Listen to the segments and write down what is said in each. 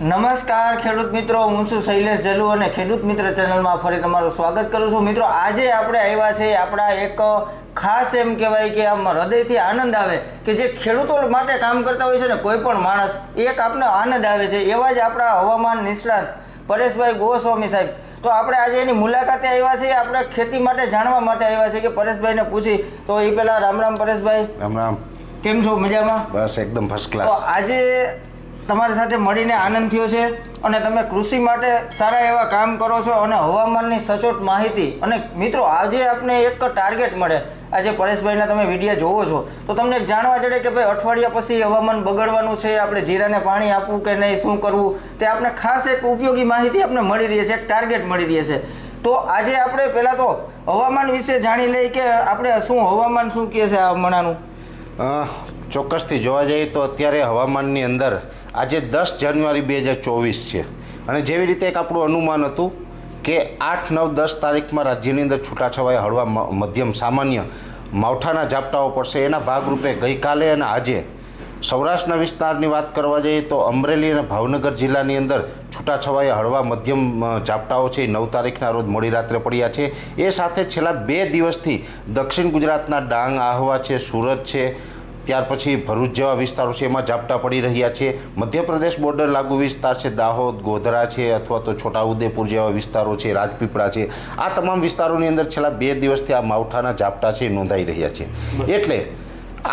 નમસ્કાર ખેડૂત મિત્રો હું છું શૈલેષ જલુ અને ખેડૂત મિત્ર ચેનલમાં ફરી તમારું સ્વાગત કરું છું. મિત્રો આજે આપણે આવ્યા છે આપણા એક ખાસ એમ કહેવાય કે આમ હૃદયથી આનંદ આવે કે જે ખેડૂતો માટે કામ કરતા હોય છે ને કોઈ પણ માણસ એક આપને આનંદ આવે છે. એવા જ આપણા હવામાન નિષ્ણાત પરેશભાઈ ગોસ્વામી સાહેબ. તો આપણે આજે એની મુલાકાતે આવ્યા છીએ. આપણે ખેતી માટે જાણવા માટે આવ્યા છીએ કે પરેશભાઈને પૂછી. તો એ પહેલાં રામ રામ પરેશભાઈ. રામ રામ. કેમ છો? મજામાં? બસ એકદમ ફર્સ્ટ ક્લાસ આજે તમારી સાથે મળીને આનંદ થયો છે અને તમે કૃષિ માટે સારા એવા કામ કરો છો અને હવામાનની સચોટ માહિતી અને મિત્રો, આજે આપને એક ટાર્ગેટ મળે. આજે પરેશભાઈના તમે વિડીયા જોવો છો. તો તમને જાણવા જડે કે ભાઈ, અઠવાડિયા પછી હવામાન બગડવાનું છે, આપણે જીરાને પાણી આપવું કે નહીં, શું કરવું, તે આપણે ખાસ એક ઉપયોગી માહિતી આપણે મળી રહી છે, એક ટાર્ગેટ મળી રહી છે. તો આજે આપણે પહેલાં તો હવામાન વિશે જાણી લઈએ કે આપણે શું હવામાન શું કહે છે હમણાંનું ચોક્કસથી જોવા જઈએ તો અત્યારે હવામાનની અંદર આજે દસ જાન્યુઆરી બે હજાર ચોવીસ છે. અને જેવી રીતે એક આપણું અનુમાન હતું કે આઠ, નવ, દસ તારીખમાં રાજ્યની અંદર છૂટાછવાયા હળવા મધ્યમ સામાન્ય માવઠાના ઝાપટાઓ પડશે. એના ભાગરૂપે ગઈકાલે અને આજે સૌરાષ્ટ્રના વિસ્તારની વાત કરવા જઈએ તો અમરેલી અને ભાવનગર જિલ્લાની અંદર છૂટાછવાયા હળવા મધ્યમ ઝાપટાઓ છે. નવ તારીખના રોજ મોડી રાત્રે પડ્યા છે. એ સાથે છેલ્લા બે દિવસથી દક્ષિણ ગુજરાતના ડાંગ, આહવા છે, સુરત છે ત્યાર પછી ભરૂચ જેવા વિસ્તારો છે એમાં ઝાપટા પડી રહ્યા છે. મધ્યપ્રદેશ બોર્ડર લાગુ વિસ્તાર છે દાહોદ ગોધરા છે અથવા તો છોટાઉદેપુર જેવા વિસ્તારો છે રાજપીપળા છે. આ તમામ વિસ્તારોની અંદર છેલ્લા બે દિવસથી આ માવઠાના ઝાપટા છે નોંધાઈ રહ્યા છે. એટલે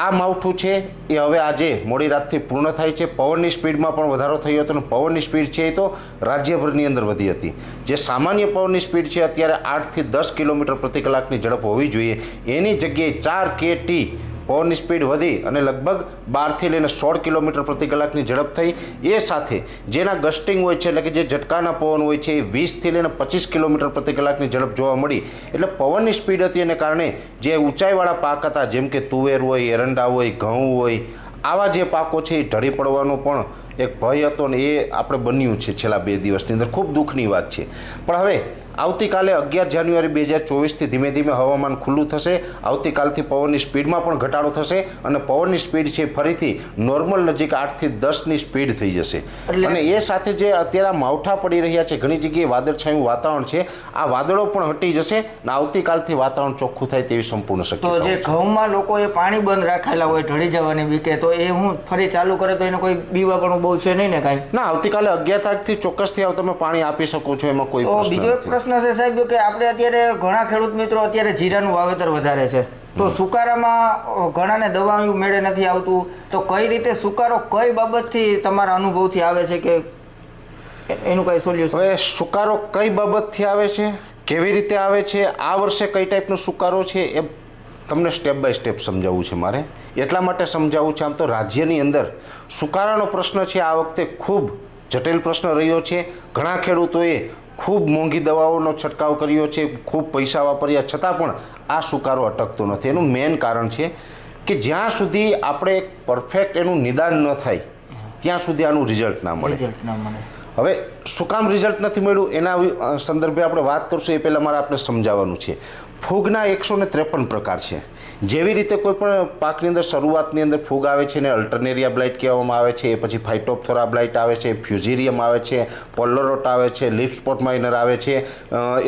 આ માવઠું છે એ હવે આજે મોડી રાતથી પૂર્ણ થાય છે. પવનની સ્પીડમાં પણ વધારો થયો હતો અને પવનની સ્પીડ છે એ તો રાજ્યભરની અંદર વધી હતી. જે સામાન્ય પવનની સ્પીડ છે અત્યારે આઠથી દસ કિલોમીટર પ્રતિ કલાકની ઝડપ હોવી જોઈએ. એની જગ્યાએ ચાર કે ટી પવનની સ્પીડ વધી અને લગભગ બારથી લઈને સોળ કિલોમીટર પ્રતિ કલાકની ઝડપ થઈ. એ સાથે જેના ગસ્ટિંગ હોય છે, એટલે કે જે ઝટકાના પવન હોય છે, એ વીસથી લઈને પચીસ કિલોમીટર પ્રતિ કલાકની ઝડપ જોવા મળી. એટલે પવનની સ્પીડ હતી એને કારણે જે ઊંચાઈવાળા પાક હતા, જેમ કે તુવેર હોય, એરંડા હોય, ઘઉં હોય, આવા જે પાકો છે, એ ઢળી પડવાનો પણ એક ભય હતો ને એ આપણે બન્યું છે છેલ્લા બે દિવસની અંદર. ખૂબ દુઃખની વાત છે. પણ હવે આવતીકાલે અગિયાર જાન્યુઆરી બે હજાર ચોવીસથી ધીમે ધીમે હવામાન ખુલ્લું થશે. આવતીકાલથી પવનની સ્પીડમાં પણ ઘટાડો થશે અને પવનની સ્પીડ છે ફરીથી નોર્મલ નજીક આઠથી દસની સ્પીડ થઈ જશે. અને એ સાથે જે અત્યારે માવઠા પડી રહ્યા છે ઘણી જગ્યાએ વાદળછાયું વાતાવરણ છે આ વાદળો પણ હટી જશે અને આવતીકાલથી વાતાવરણ ચોખ્ખું થાય તેવી સંપૂર્ણ તો શક્યતા જે ઘઉંમાં લોકોએ પાણી બંધ રાખેલા હોય ઢળી જવાની બીકે તો એ હું ફરી ચાલુ કરે તો એને કોઈ બીવા પણ બહુ છે નહીં ને કાંઈ? ના આવતીકાલે અગિયાર તારીખથી ચોક્કસથી તમે પાણી આપી શકો છો એમાં કોઈ બીજો એક નથી. પ્રશ્ન છે સાહેબ કે આપણે અત્યારે ઘણા ખેડૂત મિત્રો અત્યારે જીરાનું વાવેતર વધારે છે. તો સુકારામાં ઘણાને દવાઓ મેળે નથી આવતું. તો કઈ રીતે સુકારો કઈ બાબતથી તમારા અનુભવથી આવે છે કે એનું કઈ સોલ્યુશન હવે સુકારો કઈ બાબતથી આવે છે કેવી રીતે આવે છે આ વર્ષે કઈ ટાઈપનો સુકારો છે એ તમને સ્ટેપ બાય સ્ટેપ સમજાવવું છે મારે. એટલા માટે સમજાવવું છે આમ તો રાજ્યની અંદર સુકારાનો પ્રશ્ન છે આ વખતે ખૂબ જટિલ પ્રશ્ન રહ્યો છે. ઘણા ખેડૂતોએ ખૂબ મોંઘી દવાઓનો છંટકાવ કર્યો છે, ખૂબ પૈસા વાપર્યા, છતાં પણ આ સુકારો અટકતો નથી. એનું મેઇન કારણ છે કે જ્યાં સુધી આપણે પરફેક્ટ એનું નિદાન ન થાય, ત્યાં સુધી આનું રિઝલ્ટ ના મળે. રિઝલ્ટ ના મળે. હવે શું કામ રિઝલ્ટ નથી મળ્યું? એના સંદર્ભે આપણે વાત કરશું. એ પહેલાં મારે આપણે સમજાવવાનું છે. ફૂગના એકસો ને ત્રેપન પ્રકાર છે. જેવી રીતે કોઈ પણ પાકની અંદર, શરૂઆતની અંદર ફૂગ આવે છે ને અલ્ટરનેરિયા બ્લાઇટ કહેવામાં આવે છે, એ પછી ફાઇટોપથોરા બ્લાઇટ આવે છે, ફ્યુઝિરિયમ આવે છે પોલરોટ આવે છે, લીફ સ્પોટ માઇનર આવે છે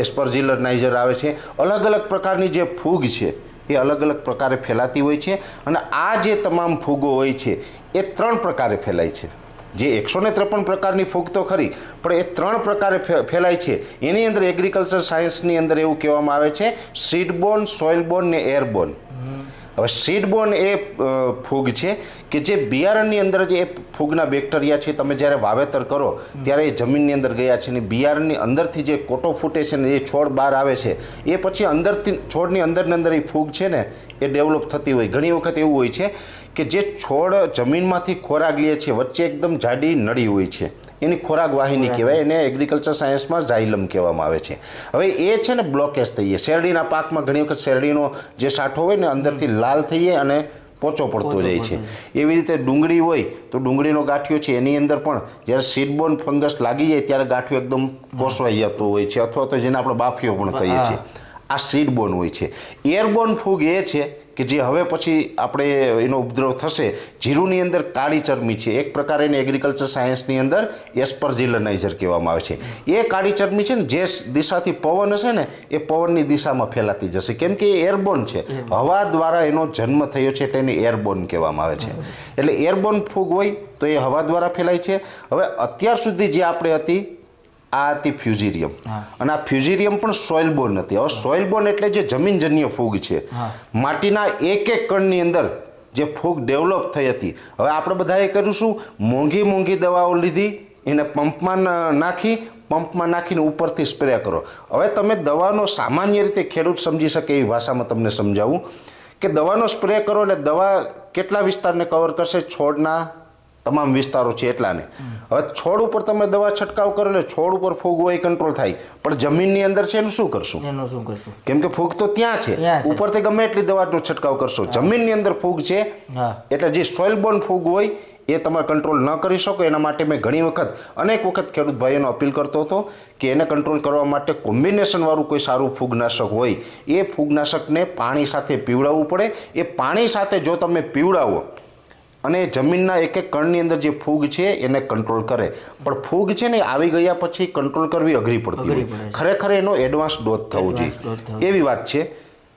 એસ્પરઝિલર નાઇઝર આવે છે. અલગ અલગ પ્રકારની જે ફૂગ છે, એ અલગ અલગ પ્રકારે ફેલાતી હોય છે અને આ જે તમામ ફૂગો હોય છે, એ ત્રણ પ્રકારે ફેલાય છે. જે એકસો ને ત્રેપન પ્રકારની ફૂગ તો ખરી, પણ એ ત્રણ પ્રકારે ફેલાય છે. એની અંદર એગ્રીકલ્ચર સાયન્સની અંદર એવું કહેવામાં આવે છે સીડબોર્ન સોઇલબોન ને એરબોર્ન હવે સીડબોર્ન એ ફૂગ છે કે જે બિયારણની અંદર જે ફૂગના બેક્ટેરિયા છે, તમે જ્યારે વાવેતર કરો, ત્યારે એ જમીનની અંદર ગયા છે ને બિયારણની અંદરથી જે કોટો ફૂટે છે ને એ છોડ બહાર આવે છે, એ પછી અંદરથી, છોડની અંદરની અંદર એ ફૂગ છે ને, એ ડેવલપ થતી હોય. ઘણી વખત એવું હોય છે કે જે છોડ જમીનમાંથી ખોરાક લે છે વચ્ચે એકદમ જાડી નળી હોય છે. એની ખોરાક વાહિની કહેવાય એને એગ્રીકલ્ચર સાયન્સમાં ઝાઇલમ કહેવામાં આવે છે. હવે એ છે ને બ્લોકેજ થઈએ શેરડીના પાકમાં ઘણી વખત શેરડીનો જે સાઠો હોય ને અંદરથી લાલ થઈ જાય અને પોચો પડતો જાય છે. એવી રીતે ડુંગળી હોય તો ડુંગળીનો ગાંઠિયો છે એની અંદર પણ જ્યારે સીડબોર્ન ફંગસ લાગી જાય ત્યારે ગાંઠિયો એકદમ કોસવાઈ જતો હોય છે અથવા તો જેને આપણે બાફિયો પણ કહીએ છીએ. આ સીડબોર્ન હોય છે. એરબોર્ન ફૂગ એ છે કે જે હવે પછી આપણે એનો ઉપદ્રવ થશે જીરુની અંદર કાળી ચરમી છે. એક પ્રકાર એને એગ્રીકલ્ચર સાયન્સની અંદર એસ્પરજિલનાઇઝર કહેવામાં આવે છે. એ કાળી ચરમી છે ને જે દિશાથી પવન હશે ને એ પવનની દિશામાં ફેલાતી જશે. કેમ કે એ એરબોર્ન છે. હવા દ્વારા એનો જન્મ થયો છે એટલે એને એરબોર્ન કહેવામાં આવે છે. એટલે એરબોર્ન ફૂગ હોય તો એ હવા દ્વારા ફેલાય છે. હવે અત્યાર સુધી જે આપણે હતી આ હતી ફ્યુઝિરિયમ. અને આ ફ્યુઝિરિયમ પણ સોઇલ બોર્ન હતી. હવે સોઇલ બોર્ન એટલે જે જમીનજન્ય ફૂગ છે માટીના એક એક કણની અંદર જે ફૂગ ડેવલપ થઈ હતી. હવે આપણે બધાએ કર્યું શું? મોંઘી મોંઘી દવાઓ લીધી એને પંપમાં નાખી પંપમાં નાખીને ઉપરથી સ્પ્રે કરો. હવે તમે દવાનો સામાન્ય રીતે ખેડૂત સમજી શકે એવી ભાષામાં તમને સમજાવું કે દવાનો સ્પ્રે કરો એટલે દવા કેટલા વિસ્તારને કવર કરશે? છોડના તમામ વિસ્તારો છે એટલાને. હવે છોડ ઉપર તમે દવા છંટકાવ કરો એટલે છોડ ઉપર ફૂગ હોય કંટ્રોલ થાય. પણ જમીનની અંદર છે એનું શું કરશું? એનું શું કરશું? કેમ કે ફૂગ તો ત્યાં છે. ઉપરથી ગમે એટલી દવાનો છંટકાવ કરશો. જમીનની અંદર ફૂગ છે. એટલે જે સોઇલ બોર્ન ફૂગ હોય એ તમારે કંટ્રોલ ન કરી શકો. એના માટે મેં ઘણી વખત અનેક વખત ખેડૂત ભાઈઓને અપીલ કરતો હતો કે એને કંટ્રોલ કરવા માટે કોમ્બિનેશન વાળું કોઈ સારું ફૂગનાશક હોય એ ફૂગનાશકને પાણી સાથે પીવડાવવું પડે. એ પાણી સાથે જો તમે પીવડાવો અને જમીનના એક એક કણની અંદર જે ફૂગ છે એને કંટ્રોલ કરે. પણ ફૂગ છે ને આવી ગયા પછી કંટ્રોલ કરવી અઘરી પડતી હોય. ખરેખર એનો એડવાન્સ ડોઝ થવો જોઈએ. એવી વાત છે.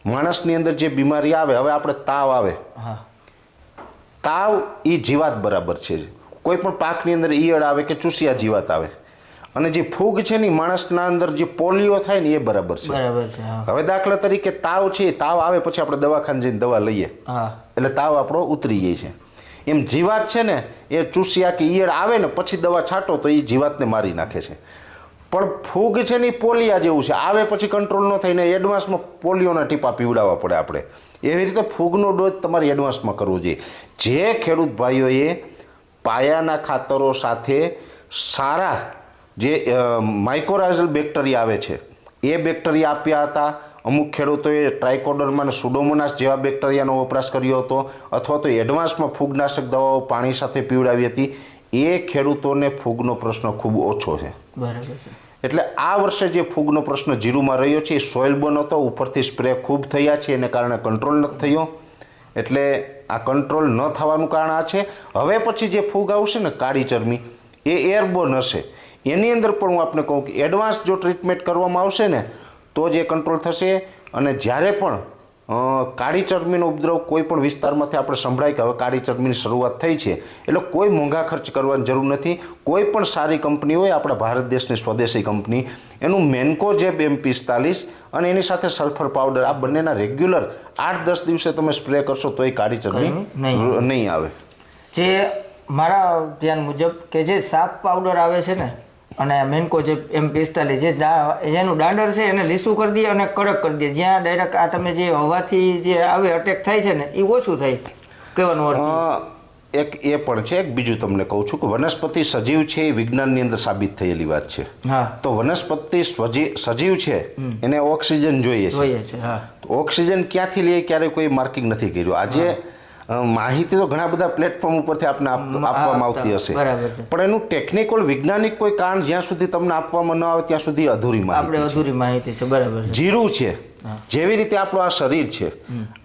માણસની અંદર જે બીમારી આવે હવે આપણે તાવ આવે. તાવ એ જીવાત બરાબર છે. કોઈ પણ પાકની અંદર ઈયળ આવે કે ચૂસિયા જીવાત આવે. અને જે ફૂગ છે ને માણસના અંદર જે પોલિયો થાય ને એ બરાબર છે. હવે દાખલા તરીકે તાવ છે તાવ આવે પછી આપણે દવાખાને જઈને દવા લઈએ. એટલે તાવ આપણો ઉતરી જાય છે. એમ જીવાત છે ને, એ ચૂસિયા કે ઈયળ આવે ને, પછી દવા છાંટો તો એ જીવાતને મારી નાખે છે. પણ ફૂગ છે ને પોલિયા જેવું છે. આવે પછી કંટ્રોલ ન થઈને એડવાન્સમાં પોલિયોના ટીપા પીવડાવવા પડે આપણે. એવી રીતે ફૂગનો ડોઝ તમારે એડવાન્સમાં કરવો જોઈએ. જે ખેડૂત ભાઈઓએ પાયાના ખાતરો સાથે સારા જે માઇકોરાઇઝલ બેક્ટેરિયા આવે છે, એ બેક્ટેરિયા આપ્યા હતા અમુક ખેડૂતોએ ટ્રાયકોડરમાં અને સુડોમોનાસ જેવા બેક્ટેરિયાનો વપરાશ કર્યો હતો અથવા તો એડવાન્સમાં ફૂગનાશક દવાઓ પાણી સાથે પીવડાવી હતી. એ ખેડૂતોને ફૂગનો પ્રશ્ન ખૂબ ઓછો છે. બરાબર છે. એટલે આ વર્ષે જે ફૂગનો પ્રશ્ન જીરુમાં રહ્યો છે એ સોઇલ બોન હતો. ઉપરથી સ્પ્રે ખૂબ થયા છે એને કારણે કંટ્રોલ નથી થયો. એટલે આ કંટ્રોલ ન થવાનું કારણ આ છે. હવે પછી જે ફૂગ આવશે ને કાળી ચરમી એ એરબોન હશે. એની અંદર પણ હું આપને કહું કે એડવાન્સ જો ટ્રીટમેન્ટ કરવામાં આવશે ને તો જ એ કંટ્રોલ થશે અને જ્યારે પણ કાળી ચરમીનો ઉપદ્રવ કોઈ પણ વિસ્તારમાંથી આપણે સંભળાય કે હવે કાળી ચરમીની શરૂઆત થઈ છે એટલે કોઈ મોંઘા ખર્ચ કરવાની જરૂર નથી. કોઈ પણ સારી કંપની હોય આપણા ભારત દેશની સ્વદેશી કંપની એનું મેન્કોજેબ એમ પિસ્તાલીસ અને એની સાથે સલ્ફર પાવડર આ બંનેના રેગ્યુલર આઠ દસ દિવસે તમે સ્પ્રે કરશો તો એ કાળી ચરમી નહીં. નહીં આવે. જે મારા ધ્યાન મુજબ કે જે સાફ પાવડર આવે છે ને અને મેન્કો જે એમ પિસ્તાલીસ જે જેનું દાંડર છે એને લીસું કરી દઈએ અને કડક કરી દઈએ. જ્યાં ડાયરેક્ટ આ તમે જે હવાથી જે આવે અટેક થાય છે ને એ ઓછું થાય કહેવાનો અર્થ. એક એ પણ છે એક બીજું તમને કહું છું કે વનસ્પતિ સજીવ છે એ વિજ્ઞાનની અંદર સાબિત થયેલી વાત છે. હા. તો વનસ્પતિ સજીવ છે એને ઓક્સિજન જોઈએ છે. હા. તો ઓક્સિજન ક્યાંથી લઈએ ક્યારે કોઈ માર્કિંગ નથી કર્યું. આજે માહિતી તો ઘણા બધા પ્લેટફોર્મ ઉપરથી આપને આપવામાં આવતી હશે. પણ એનું ટેકનિકલ વૈજ્ઞાનિક કોઈ કારણ જ્યાં સુધી તમને આપવામાં ન આવે ત્યાં સુધી અધૂરી આપણે માહિતી છે. અધૂરી માહિતી છે બરાબર જીરું છે. જેવી રીતે આપણું આ શરીર છે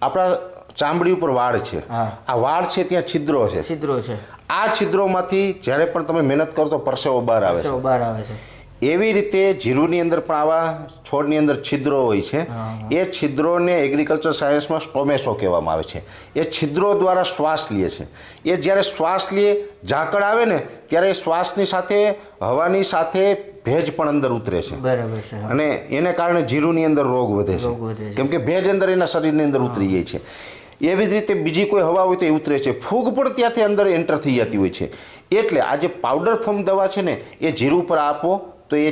આપણા ચામડી ઉપર વાળ છે. આ વાળ છે ત્યાં છિદ્રો છે. છિદ્રો છે. આ છિદ્રોમાંથી જ્યારે પણ તમે મહેનત કરો તો પરસેવો બહાર આવે છે. બહાર આવે છે. એવી રીતે જીરુની અંદર પણ આવા છોડની અંદર છિદ્રો હોય છે. એ છિદ્રોને એગ્રીકલ્ચર સાયન્સમાં સ્ટોમેસો કહેવામાં આવે છે. એ છિદ્રો દ્વારા શ્વાસ લે છે. એ જ્યારે શ્વાસ લે ઝાકળ આવે ને ત્યારે એ શ્વાસની સાથે હવાની સાથે ભેજ પણ અંદર ઉતરે છે. બરાબર છે અને એને કારણે જીરુની અંદર રોગ વધે છે. છે. કેમ કે ભેજ અંદર એના શરીરની અંદર ઉતરી જાય છે. એવી જ રીતે બીજી કોઈ હવા હોય તો એ ઉતરે છે. ફૂગ પણ ત્યાંથી અંદર એન્ટર થઈ જતી હોય છે. એટલે આ જે પાવડર ફોર્મ દવા છે ને એ જીરું પર આપો તો એ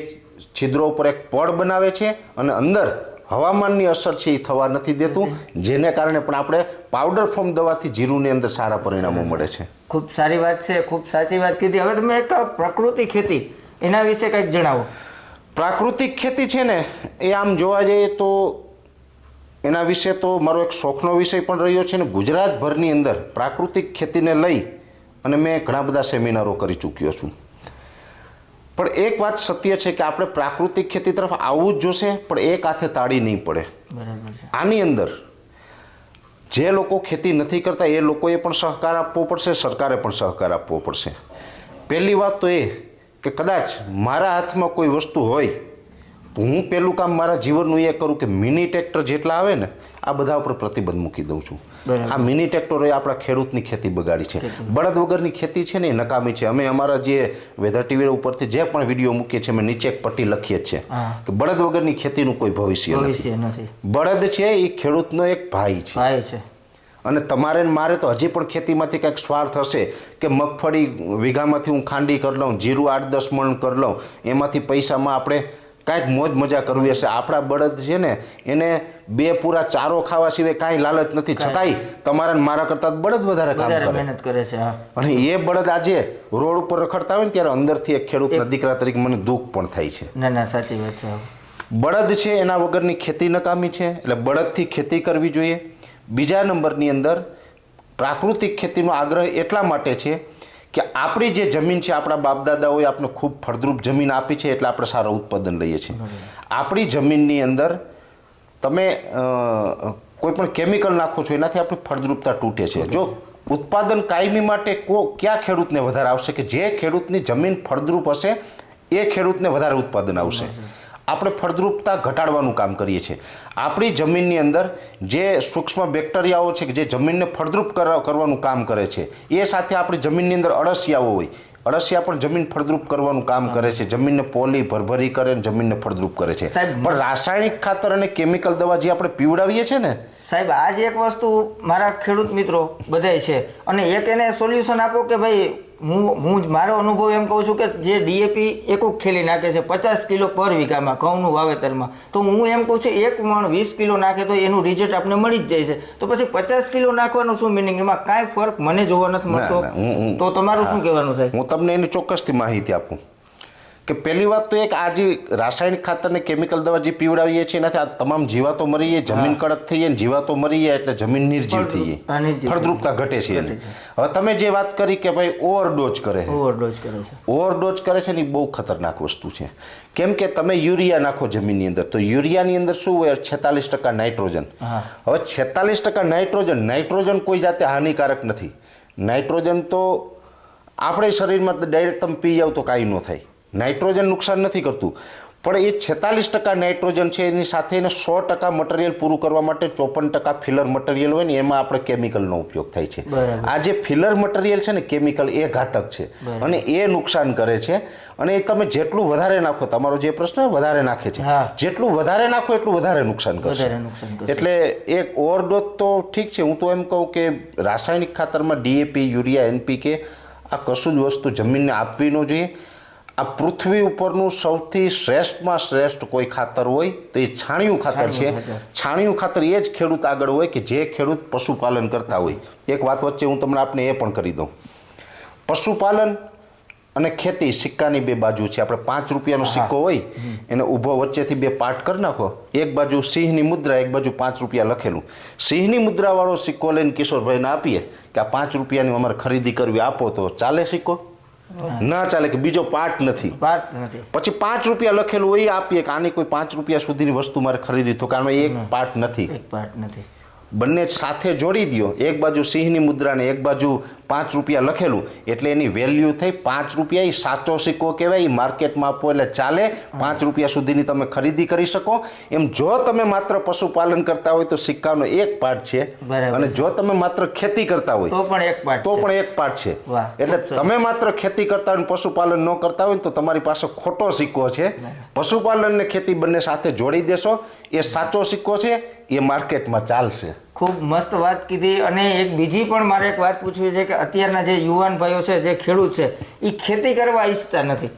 છિદ્રો ઉપર એક પડ બનાવે છે અને અંદર હવામાનની અસર છે એ થવા નથી દેતું જેને કારણે પણ આપણે પાવડર ફોર્મ દવાથી જીરુની અંદર સારા પરિણામો મળે છે. ખૂબ સારી વાત છે ખૂબ સાચી વાત કીધી. હવે તમે એક પ્રકૃતિ ખેતી એના વિશે કંઈક જણાવો. પ્રાકૃતિક ખેતી છે ને એ આમ જોવા જઈએ તો એના વિશે તો મારો એક શોખનો વિષય પણ રહ્યો છે ને ગુજરાતભરની અંદર પ્રાકૃતિક ખેતીને લઈ અને મેં ઘણા બધા સેમિનારો કરી ચૂક્યો છું. પણ એક વાત સત્ય છે કે આપણે પ્રાકૃતિક ખેતી તરફ આવવું જ જોશે પણ એક હાથે તાળી નહીં પડે. બરાબર છે. આની અંદર જે લોકો ખેતી નથી કરતા એ લોકોએ પણ સહકાર આપવો પડશે સરકારે પણ સહકાર આપવો પડશે. પહેલી વાત તો એ કે કદાચ મારા હાથમાં કોઈ વસ્તુ હોય તો હું પહેલું કામ મારા જીવનનું એ કરું કે મિની ટ્રેક્ટર જેટલા આવે ને આ બધા ઉપર પ્રતિબંધ મૂકી દઉં છું. આ મિની ટ્રેક્ટરોએ આપણા ખેડૂતની ખેતી બગાડી છે. બળદ વગરની ખેતી છે ને એ નકામી છે. અમે અમારા જે વેધર ટીવી ઉપરથી જે પણ વીડિયો મૂકીએ છીએ અમે નીચે એક પટ્ટી લખીએ છીએ. કે બળદ વગરની ખેતીનું કોઈ ભવિષ્ય નથી. બળદ છે એ ખેડૂતનો એક ભાઈ છે. ભાઈ છે. અને તમારે મારે તો હજી પણ ખેતીમાંથી કંઈક સ્વાર્થ હશે કે મગફળી વીઘામાંથી હું ખાંડી કરી લઉં જીરું આઠ દસ મણ કરી લઉં એમાંથી પૈસામાં આપણે કાંઈક મોજ મજા કરવી હશે. આપણા બળદ છે ને એને બે પૂરા ચારો ખાવા સિવાય કાંઈ લાલચ નથી. છતાંય તમારા મારા કરતાં બળદ વધારે કામ કરે. મહેનત કરે છે અને એ બળદ આજે રોડ ઉપર રખડતા હોય ને ત્યારે અંદરથી એક ખેડૂતના દીકરા તરીકે મને દુઃખ પણ થાય છે. ના ના સાચી વાત છે બળદ છે એના વગરની ખેતી નકામી છે એટલે બળદથી ખેતી કરવી જોઈએ. બીજા નંબરની અંદર પ્રાકૃતિક ખેતીનો આગ્રહ એટલા માટે છે કે આપણી જે જમીન છે આપણા બાપદાદાઓએ આપણે ખૂબ ફળદ્રુપ જમીન આપી છે એટલે આપણે સારું ઉત્પાદન લઈએ છીએ. આપણી જમીનની અંદર તમે કોઈ પણ કેમિકલ નાખો છો એનાથી આપણી ફળદ્રુપતા તૂટે છે. જો ઉત્પાદન કાયમી માટે કો કયા ખેડૂતને વધારે આવશે કે જે ખેડૂતની જમીન ફળદ્રુપ હશે એ ખેડૂતને વધારે ઉત્પાદન આવશે. આપણે ફળદ્રુપતા ઘટાડવાનું કામ કરીએ છીએ. આપણી જમીનની અંદર જે સૂક્ષ્મ બેક્ટેરિયાઓ છે કે જે જમીનને ફળદ્રુપ કર- કરવાનું કામ કરે છે એ સાથે આપણી જમીનની અંદર અળસિયાઓ હોય અળસિયા પણ જમીન ફળદ્રુપ કરવાનું કામ કરે છે. જમીનને પોલી ભરભરી કરે અને જમીનને ફળદ્રુપ કરે છે. સાહેબ, પણ રાસાયણિક ખાતર અને કેમિકલ દવા જે આપણે પીવડાવીએ છીએ ને સાહેબ આજ એક વસ્તુ મારા ખેડૂત મિત્રો બધાય છે. અને એક એને સોલ્યુશન આપો કે ભાઈ હું હું જ મારો અનુભવ એમ કહું છું કે જે ડીએપી એકુક ખેલી નાખે છે પચાસ કિલો પર વીઘામાં ઘઉંનું વાવેતરમાં. તો હું એમ કહું છું એક મણ વીસ કિલો નાખે તો એનું રિઝલ્ટ આપણે મળી જ જાય છે. તો પછી પચાસ કિલો નાખવાનું શું મિનિંગ એમાં કાંઈ ફરક મને જોવા નથી મળતો. તો તમારું શું કહેવાનું થાય? હું તમને એની ચોક્કસથી માહિતી આપું. કે પહેલી વાત તો એક આ જે રાસાયણિક ખાતર ને કેમિકલ દવા જે પીવડાવીએ છીએ એનાથી આ તમામ જીવાતો મરી જાય જમીન કડક થઈ જાય જીવાતો મરી જાય એટલે જમીન નિર્જીવ થઈ જાય. ફળદ્રુપતા ઘટે છે હવે તમે જે વાત કરી કે ભાઈ ઓવરડોઝ કરે છે. ઓવરડોઝ કરે છે. ઓવરડોઝ કરે છે ને એ બહુ ખતરનાક વસ્તુ છે. કેમ કે તમે યુરિયા નાખો જમીનની અંદર તો યુરિયાની અંદર શું હોય? છેતાલીસ ટકા નાઇટ્રોજન. હવે છેતાલીસ ટકા નાઇટ્રોજન નાઇટ્રોજન કોઈ જાતે હાનિકારક નથી. નાઇટ્રોજન તો આપણે શરીરમાં ડાયરેક્ટ તમે પી જાવ તો કાંઈ ન થાય. નાઇટ્રોજન નુકસાન નથી કરતું. પણ એ છેતાલીસ ટકા નાઇટ્રોજન છે એની સાથે એને સો ટકા મટીરિયલ પૂરું કરવા માટે ચોપન ટકા ફિલર મટીરિયલ હોય ને એમાં આપણે કેમિકલનો ઉપયોગ થાય છે. આ જે ફિલર મટીરિયલ છે ને કેમિકલ એ ઘાતક છે. અને એ નુકસાન કરે છે. અને એ તમે જેટલું વધારે નાખો તમારો જે પ્રશ્ન વધારે નાખે છે. જેટલું વધારે નાખો એટલું વધારે નુકસાન કરશે. એટલે એક ઓવરડોઝ તો ઠીક છે. હું તો એમ કહું કે રાસાયણિક ખાતરમાં ડીએપી યુરિયા એનપીકે આ કશું જ વસ્તુ જમીનને આપવી ન જોઈએ. આ પૃથ્વી ઉપરનું સૌથી શ્રેષ્ઠમાં શ્રેષ્ઠ કોઈ ખાતર હોય તો એ છાણિયું ખાતર છે. છાણિયું ખાતર. એ જ ખેડૂત આગળ હોય કે જે ખેડૂત પશુપાલન કરતા હોય. એક વાત વચ્ચે હું તમને આપને એ પણ કરી દઉં. પશુપાલન અને ખેતી સિક્કાની બે બાજુ છે. આપણે પાંચ રૂપિયાનો સિક્કો હોય એને ઊભો વચ્ચેથી બે પાર્ટ કરી નાખો. એક બાજુ સિંહની મુદ્રા એક બાજુ પાંચ રૂપિયા લખેલું. સિંહની મુદ્રાવાળો સિક્કો લઈને કિશોરભાઈને આપીએ કે આ પાંચ રૂપિયાની અમારે ખરીદી કરવી આપો તો ચાલે સિક્કો? ના ચાલે કે બીજો પાર્ટ નથી. પાર્ટ નથી. પછી પાંચ રૂપિયા લખેલું હોય એ આપીએ કે આની કોઈ પાંચ રૂપિયા સુધીની વસ્તુ મારે ખરીદી તો કારણ એક પાર્ટ નથી. એક પાર્ટ નથી. બંને સાથે જોડી દો એક બાજુ સિંહની મુદ્રા ને એક બાજુ પાંચ રૂપિયા લખેલું એટલે એની વેલ્યુ થઈ પાંચ રૂપિયા એ સાચો સિક્કો કહેવાય એ માર્કેટમાં આપો એટલે ચાલે. પાંચ રૂપિયા સુધીની તમે ખરીદી કરી શકો. એમ જો તમે માત્ર પશુપાલન કરતા હોય તો સિક્કાનો એક પાર્ટ છે. અને જો તમે માત્ર ખેતી કરતા હોય તો પણ એક પાર્ટ તો પણ એક પાર્ટ છે. એટલે તમે માત્ર ખેતી કરતા હોય પશુપાલન ન કરતા હોય તો તમારી પાસે ખોટો સિક્કો છે. પશુપાલન ને ખેતી બંને સાથે જોડી દેશો. એ સાચો સિક્કો છે એ માર્કેટમાં ચાલશે. ખૂબ મસ્ત વાત કીધી અને એક બીજી પણ મારે એક વાત પૂછવી છે કે અત્યારના જે યુવાન ભાઈઓ છે, જે ખેડૂત છે એ ખેતી કરવા ઈચ્છતા નથી.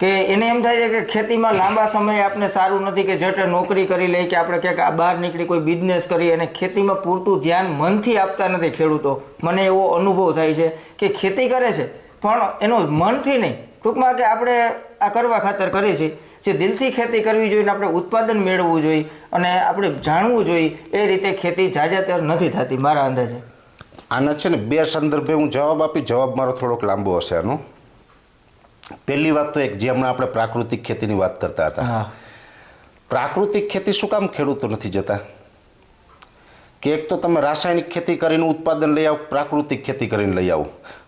કે એને એમ થાય છે કે ખેતીમાં લાંબા સમય આપણે સારું નથી કે જટે નોકરી કરી લઈ કે આપણે ક્યાંક આ બહાર નીકળી કોઈ બિઝનેસ કરી અને ખેતીમાં પૂરતું ધ્યાન મનથી આપતા નથી ખેડૂતો. મને એવો અનુભવ થાય છે કે ખેતી કરે છે, પણ એનો મનથી નહીં. ટૂંકમાં કે આપણે આ કરવા ખાતર કરીએ છીએ. જે દિલથી ખેતી કરવી જોઈએ આપણે ઉત્પાદન મેળવવું જોઈએ અને આપણે જાણવું જોઈએ એ રીતે ખેતી જાજાતર નથી થતી મારા અંદાજે. આના છે ને બે સંદર્ભે હું જવાબ આપી જવાબ મારો થોડોક લાંબો હશે આનો. પહેલી વાત તો એક જે હમણાં આપણે પ્રાકૃતિક ખેતીની વાત કરતા હતા. હા. પ્રાકૃતિક ખેતી શું કામ ખેડૂતો નથી જતા? કે એક તો તમે રાસાયણિક ખેતી કરીને ઉત્પાદન લઈ આવો પ્રાકૃતિક ખેતી કરીને લઈ આવો.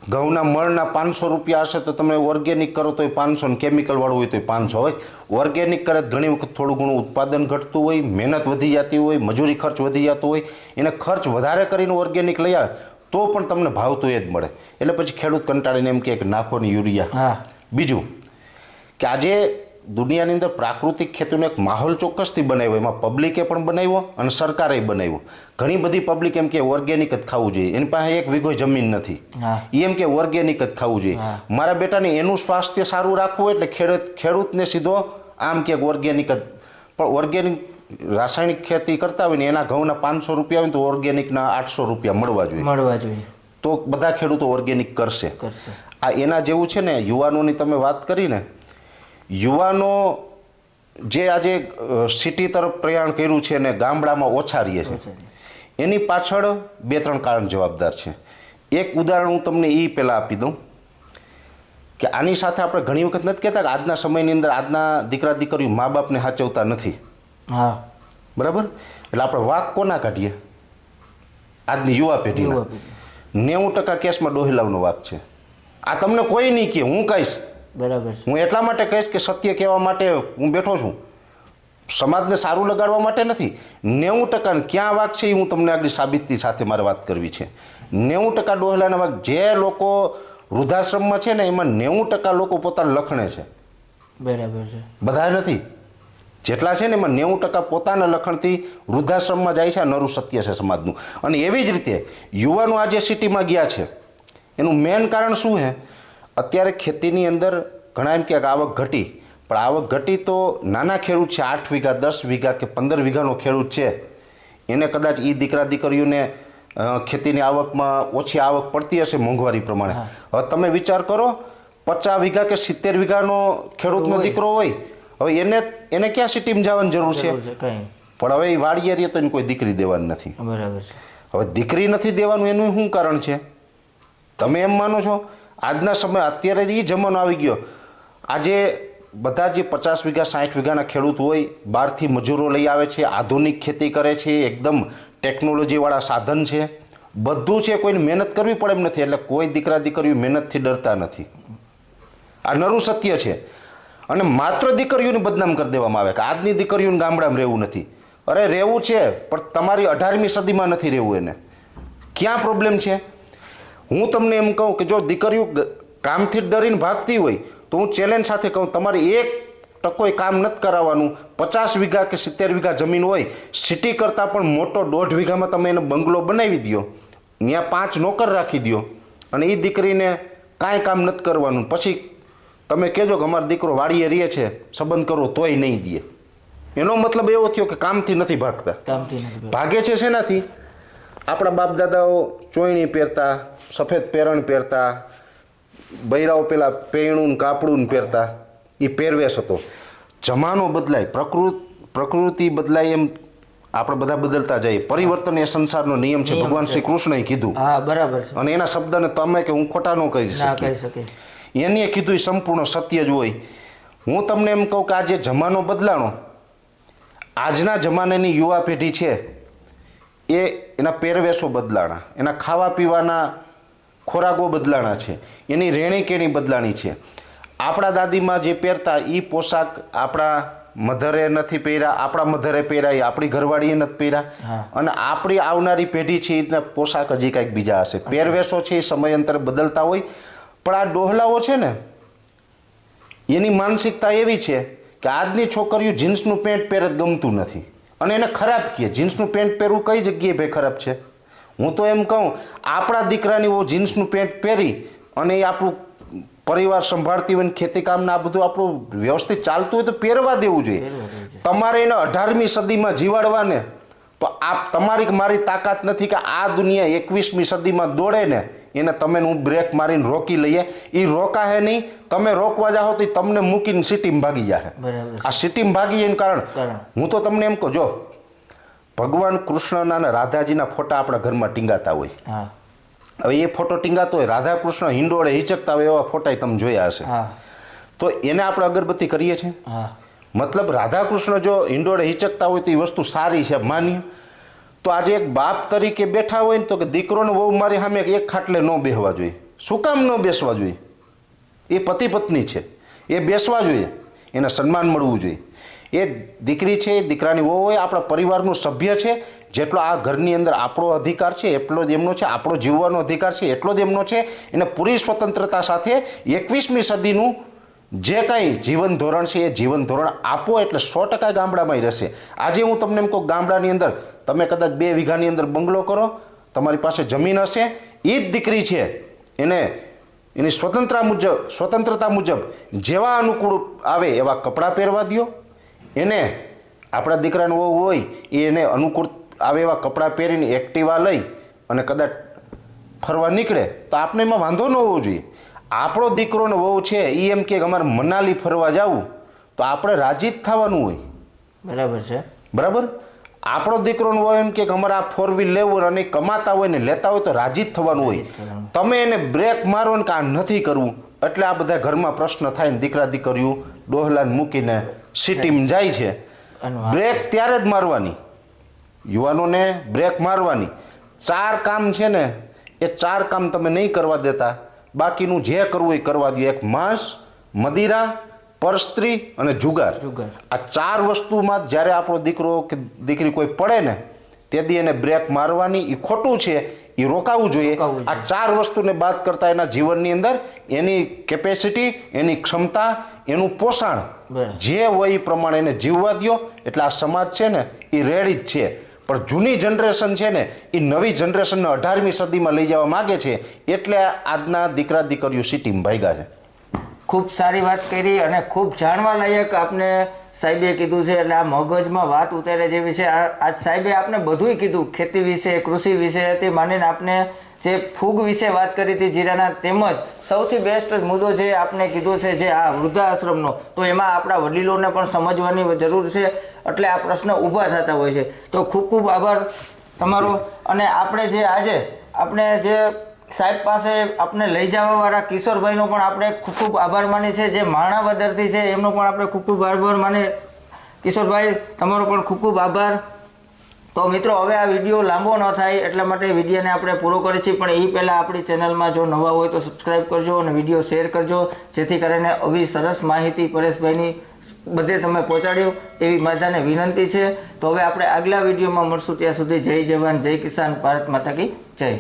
ઘઉંના મળના પાંચસો રૂપિયા હશે તો તમે ઓર્ગેનિક કરો તો પાંચસો ને કેમિકલવાળું હોય તો પાંચસો હોય. ઓર્ગેનિક કરે તો ઘણી વખત થોડું ઘણું ઉત્પાદન ઘટતું હોય મહેનત વધી જતી હોય મજૂરી ખર્ચ વધી જતો હોય. એને ખર્ચ વધારે કરીને ઓર્ગેનિક લઈ આવે તો પણ તમને ભાવતું એ જ મળે. એટલે પછી ખેડૂત કંટાળીને એમ કે નાખો ને યુરિયા. હા. બીજું કે આજે દુનિયાની અંદર પ્રાકૃતિક ખેતીનો એક માહોલ ચોક્કસથી બનાવ્યો. એમાં પબ્લિકે પણ બનાવ્યો અને સરકારે બનાવ્યો. ઘણી બધી પબ્લિક એમ કે ઓર્ગેનિક જ ખાવું જોઈએ. એની પાસે એક વીઘો જમીન નથી. એ એમ કે ઓર્ગેનિક જ ખાવું જોઈએ. મારા બેટાને એનું સ્વાસ્થ્ય સારું રાખવું એટલે ખેડૂત ખેડૂતને સીધો આમ કે ઓર્ગેનિક જ. પણ ઓર્ગેનિક રાસાયણિક ખેતી કરતા હોય ને એના ઘઉંના પાંચસો રૂપિયા હોય તો ઓર્ગેનિકના આઠસો રૂપિયા મળવા જોઈએ. મળવા જોઈએ. તો બધા ખેડૂતો ઓર્ગેનિક કરશે. કરશે. આ એના જેવું છે ને યુવાનોની તમે વાત કરીને યુવાનો જે આજે સિટી તરફ પ્રયાણ કર્યું છે ને ગામડામાં ઓછા રહીએ છે એની પાછળ બે ત્રણ કારણ જવાબદાર છે. એક ઉદાહરણ હું તમને એ પહેલાં આપી દઉં કે આની સાથે આપણે ઘણી વખત નથી કહેતા કે આજના સમયની અંદર આજના દીકરા દીકરીઓ મા બાપને સાચવતા નથી. હા. બરાબર? એટલે આપણે વાક કોના કાઢીએ? આજની યુવા યુવા પેઢી. નેવું ટકા કેસમાં ડોહિલાવનો વાક છે. આ તમને કોઈ નહીં કહે હું કહીશ. બરાબર છે. હું એટલા માટે કહીશ કે સત્ય કહેવા માટે હું બેઠો છું. સમાજને સારું લગાડવા માટે નથી. નેવું ટકા ક્યાં વાક છે એ હું તમને આગળ સાબિતી સાથે મારે વાત કરવી છે. નેવું ટકા ડોહલાના વાક જે લોકો વૃદ્ધાશ્રમમાં છે ને એમાં નેવું ટકા લોકો પોતાને લખણે છે. બરાબર છે. બધા નથી. જેટલા છે ને એમાં નેવું ટકા પોતાના લખણથી વૃદ્ધાશ્રમમાં જાય છે આ નરું સત્ય છે સમાજનું. અને એવી જ રીતે યુવાનો આજે સિટીમાં ગયા છે. એનું મેન કારણ શું છે? અત્યારે ખેતીની અંદર ઘણા એમ કે આવક ઘટી પણ આવક ઘટી તો નાના ખેડૂત છે આઠ વીઘા દસ વીઘા કે પંદર વીઘાનો ખેડૂત છે. એને કદાચ એ દીકરા દીકરીઓને ખેતીની આવકમાં ઓછી આવક પડતી હશે મોંઘવારી પ્રમાણે. હવે તમે વિચાર કરો પચાસ વીઘા કે સિત્તેર વીઘાનો ખેડૂતનો દીકરો હોય હવે એને એને ક્યાં સિટીમાં જવાની જરૂર છે? પણ હવે એ વાડી રહીએ તો એને કોઈ દીકરી દેવાની નથી. બરાબર છે. હવે દીકરી નથી દેવાનું એનું શું કારણ છે? તમે એમ માનો છો? આજના સમય અત્યારે એ જમાનો આવી ગયો. આજે બધા જે પચાસ વીઘા સાઠ વીઘાના ખેડૂત હોય, બહારથી મજૂરો લઈ આવે છે, આધુનિક ખેતી કરે છે, એકદમ ટેકનોલોજીવાળા સાધન છે. બધું છે કોઈને મહેનત કરવી પડે એમ નથી, એટલે કોઈ દીકરા દીકરીઓ મહેનતથી ડરતા નથી. આ નરું સત્ય છે. અને માત્ર દીકરીઓને બદનામ કરી દેવામાં આવે, કે આજની દીકરીઓને ગામડામાં રહેવું નથી. અરે રહેવું છે, પણ તમારી અઢારમી સદીમાં નથી રહેવું એને. ક્યાં પ્રોબ્લેમ છે? હું તમને એમ કહું કે જો દીકરીઓ કામથી ડરીને ભાગતી હોય તો હું ચેલેન્જ સાથે કહું તમારે એક ટકોય કામ નથી કરાવવાનું. પચાસ વીઘા કે સિત્તેર વીઘા જમીન હોય સિટી કરતાં પણ મોટો દોઢ વીઘામાં તમે એને બંગલો બનાવી દો ત્યાં પાંચ નોકર રાખી દો અને એ દીકરીને કાંઈ કામ નથી કરવાનું. પછી તમે કહેજો કે અમારો દીકરો વાડીએ રહે છે સંબંધ કરો તોય નહીં દે. એનો મતલબ એવો થયો કે કામથી નથી ભાગતા. કામથી ભાગે છે શેનાથી? આપણા બાપ દાદાઓ ચોયણી પહેરતા સફેદ પેરણ પહેરતા બૈરાઓ પેલા પેણું કાપડું પહેરતા એ પહેરવેશ હતો. જમાનો બદલાય પ્રકૃત પ્રકૃતિ બદલાય એમ આપણે બધા બદલતા જઈએ. પરિવર્તન એ સંસારનો નિયમ છે. ભગવાન શ્રી કૃષ્ણએ કીધું. હા બરાબર છે. અને એના શબ્દને તમે કે હું ખોટા ન કહી શકીએ. શકે એને કીધું એ સંપૂર્ણ સત્ય જ હોય. હું તમને એમ કહું કે આ જે જમાનો બદલાણો. આજના જમાનાની યુવા પેઢી છે એ એના પહેરવેશો બદલાણા. એના ખાવા પીવાના ખોરાકો બદલાણા છે. એની રહેણી કેણી બદલાણી છે. આપણા દાદીમાં જે પહેરતા એ પોશાક આપણા મધરે નથી પહેર્યા આપણા મધરે પહેર્યા એ આપણી ઘરવાળીએ નથી પહેર્યા. અને આપણી આવનારી પેઢી છે એના પોશાક હજી કાંઈક બીજા હશે. પહેરવેશો છે એ સમયાંતરે બદલતા હોય. પણ આ ડોહલાઓ છે ને એની માનસિકતા એવી છે કે આજની છોકરીઓ જીન્સનું પેન્ટ પહેરે ગમતું નથી. અને એને ખરાબ કહે. જીન્સનું પેન્ટ પહેરવું કઈ જગ્યાએ ભાઈ ખરાબ છે? હું તો એમ કહું આપણા દીકરાની ઓ જીન્સનું પેન્ટ પહેરી અને એ આપણું પરિવાર સંભાળતી હોય ને ખેતી કામના આ બધું આપણું વ્યવસ્થિત ચાલતું હોય તો પહેરવા દેવું જોઈએ. તમારે એને અઢારમી સદીમાં જીવાડવાને તો આ તમારી મારી તાકાત નથી કે આ દુનિયા એકવીસમી સદીમાં દોડે ને એને તમે હું બ્રેક મારીને રોકી લઈએ એ રોકાશે નહીં તમે રોકવા જાઓ તો તમને મૂકીને સિટીમાં ભાગી જાય આ સિટીમાં ભાગી જાય કારણ. હું તો તમને એમ કહું જો ભગવાન કૃષ્ણના અને રાધાજીના ફોટા આપણા ઘરમાં ટીંગાતા હોય. હવે એ ફોટો ટીંગાતો હોય રાધા કૃષ્ણ હિંડોળે હિચકતા હોય એવા ફોટા તમે જોયા હશે. તો એને આપણે અગરબત્તી કરીએ છીએ? મતલબ રાધા કૃષ્ણ જો હિંડોળે હિચકતા હોય તો એ વસ્તુ સારી છે માન્ય. તો આજે એક બાપ તરીકે બેઠા હોય ને તો કે દીકરોને વહુ મારી સામે એક ખાટલે ન બેસવા જોઈએ. શું કામ ન બેસવા જોઈએ? એ પતિ પત્ની છે. એ બેસવા જોઈએ. એને સન્માન મળવું જોઈએ. એ દીકરી છે, એ દીકરાની વહુ હોય, આપણા પરિવારનું સભ્ય છે, જેટલો આ ઘરની અંદર આપણો અધિકાર છે, એટલો જ એમનો છે, આપણો જીવવાનો અધિકાર છે, એટલો જ એમનો છે, એને પૂરી સ્વતંત્રતા સાથે એકવીસમી સદીનું જે કાંઈ જીવન ધોરણ છે, એ જીવન ધોરણ આપો એટલે સો ટકા ગામડામાં રહેશે. આજે હું તમને એમ કહું, ગામડાની અંદર તમે કદાચ બે વીઘાની અંદર બંગલો કરો, તમારી પાસે જમીન હશે એ જ દીકરી છે, એને, એની સ્વતંત્રતા મુજબ સ્વતંત્રતા મુજબ જેવા અનુકૂળ આવે એવા કપડાં પહેરવા દ્યો એને આપણા દીકરાનો વહુ હોય એને અનુકૂળ આવે એવા કપડાં પહેરીને એક્ટિવા લઈ અને કદાચ ફરવા નીકળે તો આપણે એમાં વાંધો ન હોવો જોઈએ. આપણો દીકરોને વહુ છે એ એમ કે અમારે મનાલી ફરવા જવું તો આપણે રાજી જ થવાનું હોય. બરાબર છે. બરાબર? આપણો દીકરોનો હોય એમ કે અમારે આ ફોર વ્હીલ લેવું અને કમાતા હોય ને લેતા હોય તો રાજી જ થવાનું હોય. તમે એને બ્રેક મારો ને કે આ નથી કરવું? એટલે આ બધા ઘરમાં પ્રશ્ન થાય ને દીકરા દીકરીઓ ડોહલાને મૂકીને સિટીમાં જાય છે. બ્રેક ત્યારે જ મારવાની. યુવાનોને બ્રેક મારવાની. ચાર કામ છે ને એ ચાર કામ તમે નહીં કરવા દેતા. બાકીનું જે કરવું એ કરવા દે. એક માંસ મદિરા પરસ્ત્રી અને જુગાર. જુગાર. આ ચાર વસ્તુમાં જ્યારે આપણો દીકરો કે દીકરી કોઈ પડે ને તેથી એને બ્રેક મારવાની. એ ખોટું છે. એ રોકાવું જોઈએ. આ ચાર વસ્તુને બાદ કરતા એના જીવનની અંદર એની કેપેસિટી એની ક્ષમતા એનું પોષણ જે હોય એ પ્રમાણે એને જીવવા દ્યો. એટલે આ સમાજ છે ને એ રેડી જ છે. પણ જૂની જનરેશન છે ને એ નવી જનરેશનને અઢારમી સદીમાં લઈ જવા માગે છે. એટલે આજના દીકરા દીકરીઓ સિટીમાં ભાગ્યા છે. ખૂબ સારી વાત કરી અને ખૂબ જાણવા લાયક આપને સાહેબે કીધું છે એટલે આ મગજમાં વાત ઉતારે જેવી છે. આ- આજ સાહેબે આપને બધુંય કીધું. ખેતી વિશે, કૃષિ વિશે તે માનીને આપને જે ફૂગ વિશે વાત કરી હતી જીરાના તેમજ સૌથી બેસ્ટ મુદ્દો જે આપને કીધો છે જે આ વૃદ્ધાશ્રમનો, તો એમાં આપણા વડીલોને પણ સમજવાની જરૂર છે એટલે આ પ્રશ્ન ઊભા થતા હોય છે. તો ખૂબ ખૂબ આભાર તમારો. અને આપણે જે આજે, આપણે જે સાહેબ પાસે આપણે લઈ જવા વાળા કિશોરભાઈનો પણ આપણે ખૂબ ખૂબ આભાર માની છે જે માણાવદરથી છે, એમનો પણ આપણે ખૂબ ખૂબ આભાર માને કિશોરભાઈ, તમારો પણ ખૂબ ખૂબ આભાર. તો મિત્રો, હવે આ વીડિયો લાંબો ન થાય એટલા માટે વિડીયોને આપણે પૂરો કરીએ છીએ. પણ એ પહેલાં આપણી ચેનલમાં જો નવા હોય તો સબસ્ક્રાઈબ કરજો અને વીડિયો શેર કરજો. જેથી કરીને આવી સરસ માહિતી પરેશભાઈની બધે તમે પહોંચાડ્યો એવી માતાને વિનંતી છે. તો હવે આપણે આગલા વિડીયોમાં મળશું. ત્યાં સુધી જય જવાન, જય કિસાન, ભારત માતા કી જય.